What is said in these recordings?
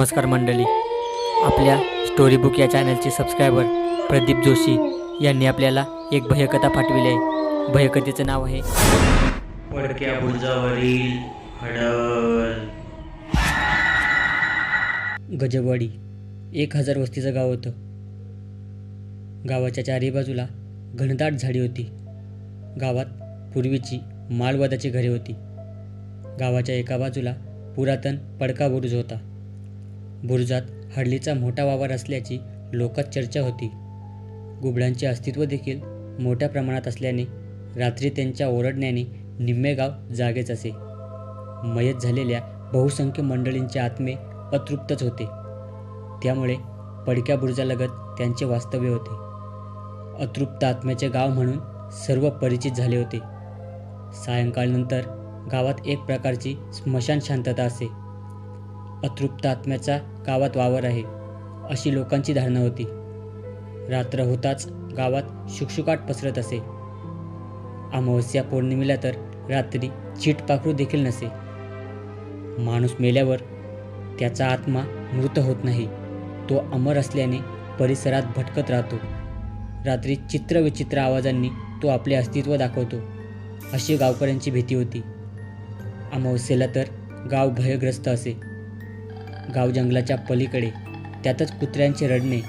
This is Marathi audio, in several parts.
नमस्कार मंडळी. आपल्या स्टोरी बुक या चॅनलचे सबस्क्रायबर प्रदीप जोशी यांनी आपल्याला एक भयकथा पाठविली आहे. भयकथेचं नाव आहे पडक्या बुरजावरील हडल. गजबवाडी. एक हजार वस्तीचं गाव होतं. गावाच्या चारही बाजूला घनदाट झाडी होती. गावात पूर्वीची माळवादाची घरे होती. गावाच्या एका बाजूला पुरातन पडका बुरुज होता. बुरुजात हडलीचा मोठा वावर असल्याची लोकात चर्चा होती. गुबडांचे अस्तित्व देखील मोठ्या प्रमाणात असल्याने रात्री त्यांच्या ओरडण्याने निम्मे गाव जागेच असे. मयत झालेल्या बहुसंख्य मंडळींचे आत्मे अतृप्तच होते. त्यामुळे पडक्या बुरुजालगत त्यांचे वास्तव्य होते. अतृप्त आत्म्याचे गाव म्हणून सर्व परिचित झाले होते. सायंकाळनंतर गावात एक प्रकारची स्मशान शांतता असे. अतृप्त आत्म्याचा गावात वावर आहे अशी लोकांची धारणा होती. रात्र होताच गावात शुकशुकाट पसरत असे. अमावस्या पौर्णिमेला तर रात्री चीट पाखरू देखील नसे. माणूस मेल्यावर त्याचा आत्मा मृत होत नाही तो अमर असल्याने परिसरात भटकत राहतो. रात्री चित्रविचित्र आवाजांनी तो आपले अस्तित्व दाखवतो अशी गावकऱ्यांची भीती होती. अमावस्येला तर गाव भयग्रस्त असे. गाव जंगलाच्या पलीकडे. त्यातच कुत्र्यांचे रडणे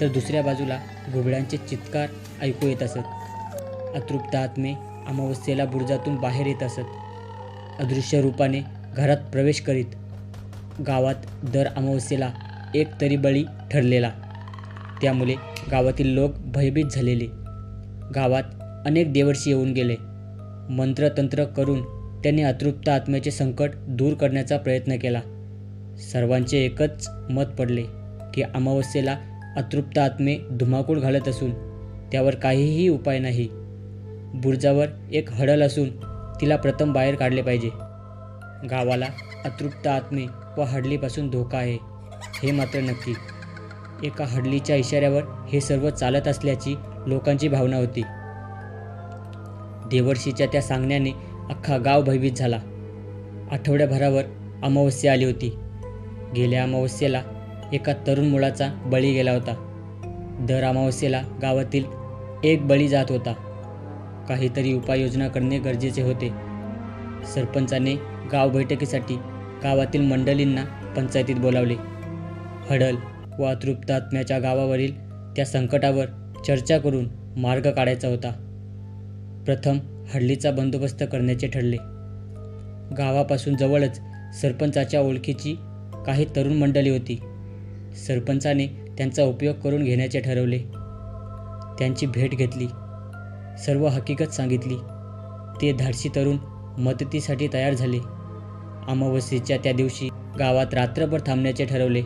तर दुसऱ्या बाजूला घुबड्यांचे चित्कार ऐकू येत असत. अतृप्त आत्मे अमावस्येला बुरुजातून बाहेर येत असत. अदृश्य रूपाने घरात प्रवेश करीत. गावात दर अमावस्येला एक तरी बळी ठरलेला. त्यामुळे गावातील लोक भयभीत झालेले. गावात अनेक देवर्षी येऊन गेले. मंत्रतंत्र करून त्यांनी अतृप्त आत्म्याचे संकट दूर करण्याचा प्रयत्न केला. सर्वांचे एकच मत पडले की अमावस्येला अतृप्त आत्मे धुमाकूळ घालत असून त्यावर काहीही उपाय नाही. बुरजावर एक हडल असून तिला प्रथम बाहेर काढले पाहिजे. गावाला अतृप्त आत्मे व हडलीपासून धोका आहे हे मात्र नक्की. एका हडलीच्या इशाऱ्यावर हे सर्व चालत असल्याची लोकांची भावना होती. देवर्षीच्या त्या सांगण्याने अख्खा गाव भयभीत झाला. आठवड्याभरावर अमावस्या आली होती. गेल्या अमावस्येला एका तरुण मुलाचा बळी गेला होता. दर अमावस्येला गावातील एक बळी जात होता. काहीतरी उपाययोजना करणे गरजेचे होते. सरपंचाने गाव बैठकीसाठी गावातील मंडळींना पंचायतीत बोलावले. हडल व अतृप्त आत्म्याच्या गावावरील त्या संकटावर चर्चा करून मार्ग काढायचा होता. प्रथम हडलीचा बंदोबस्त करण्याचे ठरले. गावापासून जवळच सरपंचाच्या ओळखीची काही तरुण मंडळी होती. सरपंचाने त्यांचा उपयोग करून घेण्याचे ठरवले. त्यांची भेट घेतली. सर्व हकीकत सांगितली. ते धाडसी तरुण मदतीसाठी तयार झाले. अमावस्येच्या त्या दिवशी गावात रात्रभर थांबण्याचे ठरवले.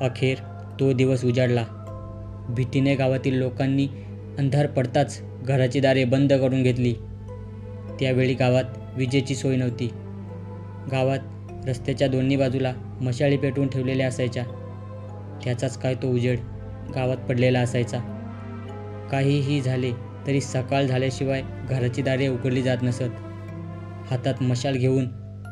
अखेर तो दिवस उजाडला. भीतीने गावातील लोकांनी अंधार पडताच घराची दारे बंद करून घेतली. त्यावेळी गावात विजेची सोय नव्हती. गावात रस्त्याच्या दोन्ही बाजूला मशाळी पेटवून ठेवलेल्या असायच्या. त्याचाच काय तो उजेड गावात पडलेला असायचा. काहीही झाले तरी सकाळ झाल्याशिवाय घराची दारे उघडली जात नसत. हातात मशाल घेऊन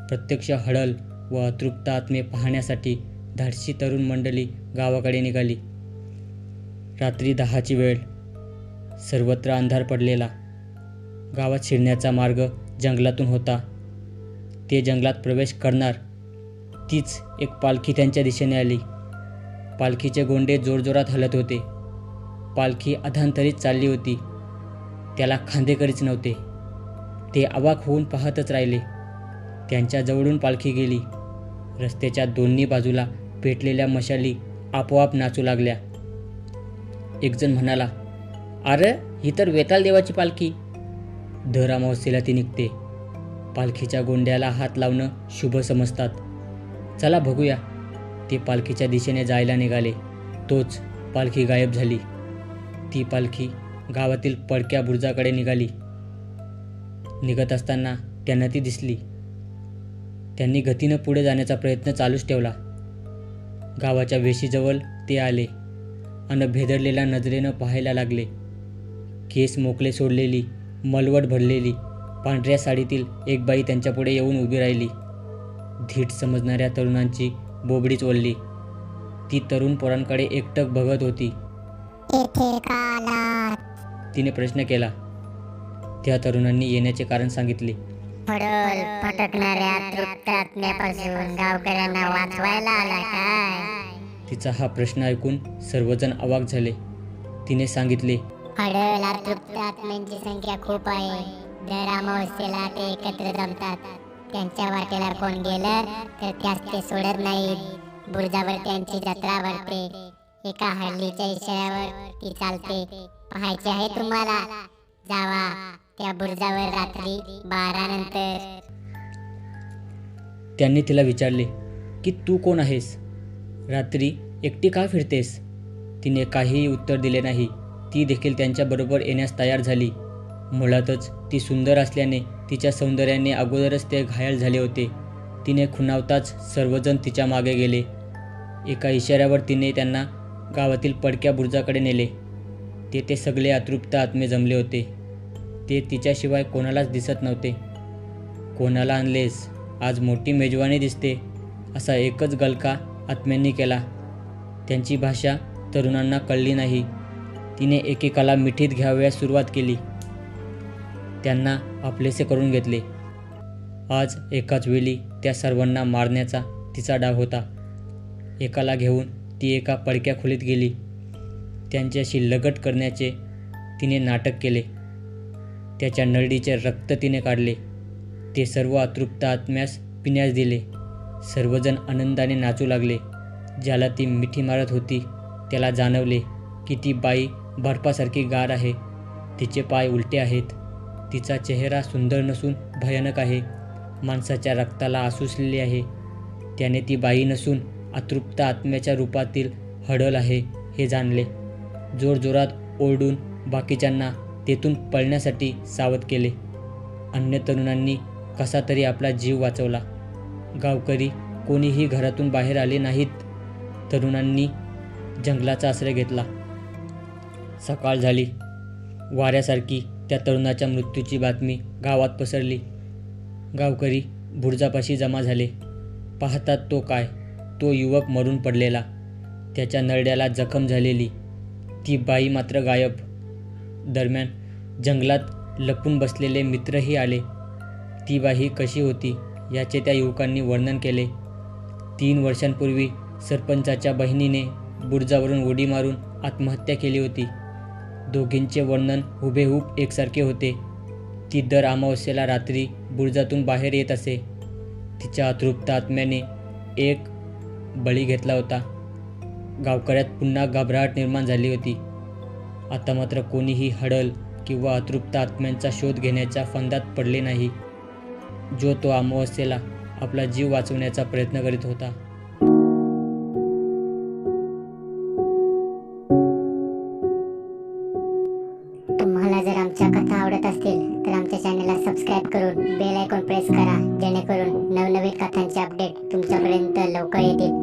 प्रत्यक्ष हडल व अतृप्त आत्मे पाहण्यासाठी धाडशी तरुण मंडळी गावाकडे निघाली. रात्री दहाची वेळ. सर्वत्र अंधार पडलेला. गावात शिरण्याचा मार्ग जंगलातून होता. ते जंगलात प्रवेश करणार. तीच एक पालखी त्यांच्या दिशेने आली. पालखीचे गोंडे जोरजोरात हलत होते. पालखी अधांतरीत चालली होती. त्याला खांदेकरीच नव्हते. ते अवाक होऊन पाहतच राहिले. त्यांच्या जवळून पालखी गेली. रस्त्याच्या दोन्ही बाजूला पेटलेल्या मशाली आपोआप नाचू लागल्या. एकजण म्हणाला अरे ही तर वेताल देवाची पालखी. दर अमावस्येला ती निघते. पालखीच्या गोंड्याला हात लावणं शुभ समजतात. चला बघूया. ते पालखीच्या दिशेने जायला निघाले. तोच पालखी गायब झाली. ती पालखी गावातील पडक्या बुरजाकडे निघाली. निघत असताना त्यांना ती दिसली. त्यांनी गतीनं पुढे जाण्याचा प्रयत्न चालूच ठेवला. गावाच्या वेशीजवळ ते आले अन भेदरलेल्या नजरेनं पाहायला लागले. केस मोकळे सोडलेली मलवट भरलेली. पांढऱ्या साडीतील एक बाई त्यांच्यापुढे येऊन उभी राहिली. धीट समजणाऱ्या तरुणांची बोबडीच ओलली. ती तरुण पोरांकडे एकटक बघत होती. तिने प्रश्न केला. त्या तरुणांनी येण्याचे कारण सांगितले. तिचा हा प्रश्न ऐकून सर्वजण अवाक झाले. तिने सांगितले संख्या खूप आहे. दर अमावस्येला ते एकत्र जमतात. त्यांच्या वाटेला कोण गेलं तर त्यास ते सोडत नाहीत. बुरजावर त्यांची जत्रा भरते एका हल्लीच्या इशाऱ्यावर ती चालते. पाहायचे आहे तुम्हाला. जावा त्या बुरजावर रात्री बारा नंतर. त्यांनी तिला विचारले की तू कोण आहेस? रात्री एकटी का फिरतेस? तिने काहीही उत्तर दिले नाही. ती देखील त्यांच्याबरोबर येण्यास तयार झाली. मुळातच ती सुंदर असल्याने तिच्या सौंदर्याने अगोदरच ते घायल झाले होते. तिने खुणावताच सर्वजण तिच्यामागे गेले. एका इशाऱ्यावर तिने त्यांना गावातील पडक्या बुर्जाकडे नेले. तेथे सगळे अतृप्त आत्मे जमले होते. ते तिच्याशिवाय कोणालाच दिसत नव्हते. कोणाला आणलेस? आज मोठी मेजवानी दिसते असा एकच गलका आत्म्यांनी केला. त्यांची भाषा तरुणांना कळली नाही. तिने एकेकाला मिठीत घ्यावयास सुरुवात केली. त्यांना आपलेसे करून घेतले. आज एकाच वेळी त्या सर्वांना मारण्याचा तिचा डाव होता. एकाला घेऊन ती एका पडक्या खोलीत गेली. त्यांच्याशी लगट करण्याचे तिने नाटक केले. त्याच्या नरडीचे रक्त तिने काढले. ते सर्व अतृप्त आत्म्यास पिण्यास दिले. सर्वजण आनंदाने नाचू लागले. ज्याला ती मिठी मारत होती त्याला जाणवले की ती बाई बर्फासारखी गार आहे. तिचे पाय उलटे आहेत. तिचा चेहरा सुंदर नसून भयानक आहे. माणसाच्या रक्ताला आसुसलेली आहे. त्याने ती बाई नसून अतृप्त आत्म्याच्या रूपातील हडल आहे हे जाणले. जोरजोरात ओरडून बाकीच्यांना तेथून पळण्यासाठी सावध केले. अन्य तरुणांनी कसा तरी आपला जीव वाचवला. गावकरी कोणीही घरातून बाहेर आले नाहीत. तरुणांनी जंगलाचा आश्रय घेतला. सकाळ झाली. वाऱ्यासारखी त्या तरुणाच्या मृत्यूची बातमी गावात पसरली. गावकरी भुर्जापाशी जमा झाले. पाहतात तो काय? तो युवक मरून पडलेला. त्याच्या नरड्याला जखम झालेली. ती बाई मात्र गायब. दरम्यान जंगलात लपून बसलेले मित्रही आले. ती बाई कशी होती याचे त्या युवकांनी वर्णन केले. तीन वर्षांपूर्वी सरपंचाच्या बहिणीने बुर्जावरून उडी मारून आत्महत्या केली होती. दोघींचे वर्णन हुबेहूब एकसारखे होते. ती दर अमावस्येला रात्री बुर्जातून बाहेर येत असे. तिच्या अतृप्त आत्म्याने एक बळी घेतला होता. गावकऱ्यात पुन्हा घबराहट निर्माण झाली होती. आता मात्र कोणीही हडल किंवा अतृप्त आत्म्यांचा शोध घेण्याच्या फंदात पडले नाही. जो तो अमावस्येला आपला जीव वाचवण्याचा प्रयत्न करीत होता. सबस्क्राईब करून बेल आयकॉन प्रेस करा जेणेकरून नवनवीन कथांचे अपडेट तुमच्यापर्यंत लवकर येतील.